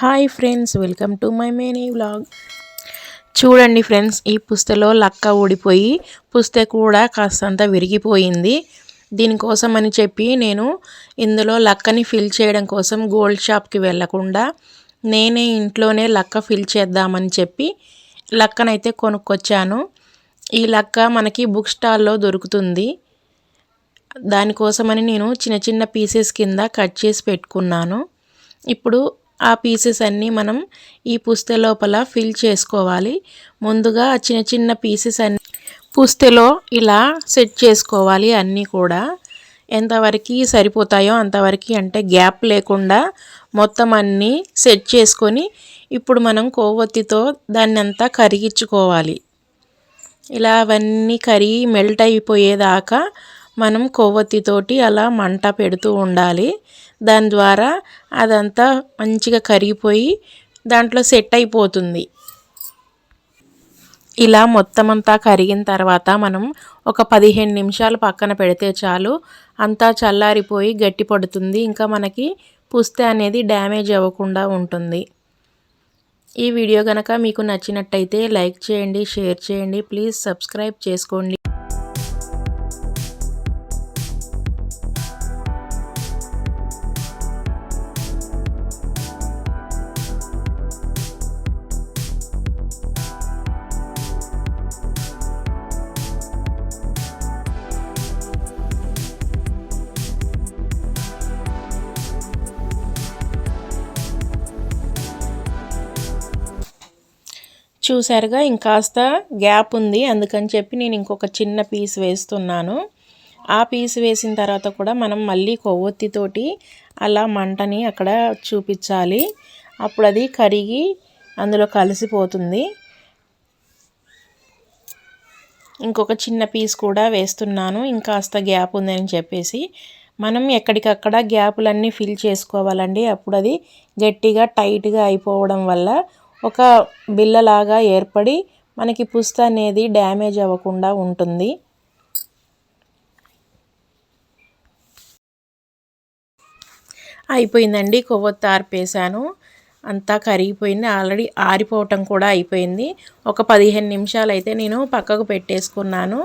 Hi friends welcome to my many vlog. చూడండి friends ఈ పుస్తలో లక్క ఊడిపోయి పుస్తె కూడా కాస్తంత విరిగిపోయింది. దీనికోసం అని చెప్పి నేను ఇందులో లక్కని ఫిల్ చేయడం కోసం గోల్డ్ షాప్కి వెళ్ళకుండా నేనే ఇంట్లోనే లక్క ఫిల్ చేద్దామని చెప్పి లక్కనైతే కొనుక్కొచ్చాను. ఈ లక్క మనకి బుక్ స్టాల్లో దొరుకుతుంది. దానికోసమని నేను చిన్న చిన్న పీసెస్ కింద కట్ చేసి పెట్టుకున్నాను. ఇప్పుడు ఆ పీసెస్ అన్నీ మనం ఈ పుస్తె లోపల ఫిల్ చేసుకోవాలి. ముందుగా చిన్న చిన్న పీసెస్ అన్ని పుస్తెలో ఇలా సెట్ చేసుకోవాలి అన్నీ కూడా. ఎంతవరకు సరిపోతాయో అంతవరకు అంటే గ్యాప్ లేకుండా మొత్తం అన్నీ సెట్ చేసుకొని ఇప్పుడు మనం కొవ్వొత్తితో దాన్ని అంతా కరిగించుకోవాలి. ఇలా అవన్నీ కరిగి మెల్ట్ అయిపోయేదాకా మనం కొవ్వొత్తితోటి అలా మంట పెడుతూ ఉండాలి. దాని ద్వారా అదంతా మంచిగా కరిగిపోయి దాంట్లో సెట్ అయిపోతుంది. ఇలా మొత్తం అంతా కరిగిన తర్వాత మనం ఒక పదిహేను నిమిషాలు పక్కన పెడితే చాలు. అంతా చల్లారిపోయి గట్టి పడుతుంది. ఇంకా మనకి పుస్తే అనేది డ్యామేజ్ అవ్వకుండా ఉంటుంది. ఈ వీడియో కనుక మీకు నచ్చినట్టయితే లైక్ చేయండి షేర్ చేయండి. ప్లీజ్ సబ్స్క్రైబ్ చేసుకోండి. చూసారుగా ఇంకాస్త గ్యాప్ ఉంది. అందుకని చెప్పి నేను ఇంకొక చిన్న పీస్ వేస్తున్నాను. ఆ పీస్ వేసిన తర్వాత కూడా మనం మళ్ళీ కొవ్వొత్తితోటి అలా మంటని అక్కడ చూపించాలి. అప్పుడు అది కరిగి అందులో కలిసిపోతుంది. ఇంకొక చిన్న పీస్ కూడా వేస్తున్నాను. ఇంకాస్త గ్యాప్ ఉందని చెప్పేసి. మనం ఎక్కడికక్కడ గ్యాపులన్నీ ఫిల్ చేసుకోవాలండి. అప్పుడు అది గట్టిగా టైట్గా అయిపోవడం వల్ల ఒక బిల్లలాగా ఏర్పడి మనకి పుస్త అనేది డ్యామేజ్ అవ్వకుండా ఉంటుంది. అయిపోయిందండి కొవ్వొత్తి ఆర్పేశాను. అంతా కరిగిపోయింది ఆల్రెడీ ఆరిపోవటం కూడా అయిపోయింది. ఒక పదిహేను నిమిషాలు అయితే నేను పక్కకు పెట్టేసుకున్నాను.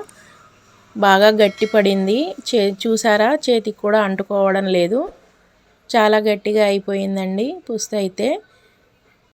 బాగా గట్టి పడింది చే చూసారా? చేతికి కూడా అంటుకోవడం లేదు. చాలా గట్టిగా అయిపోయిందండి పుస్త అయితే.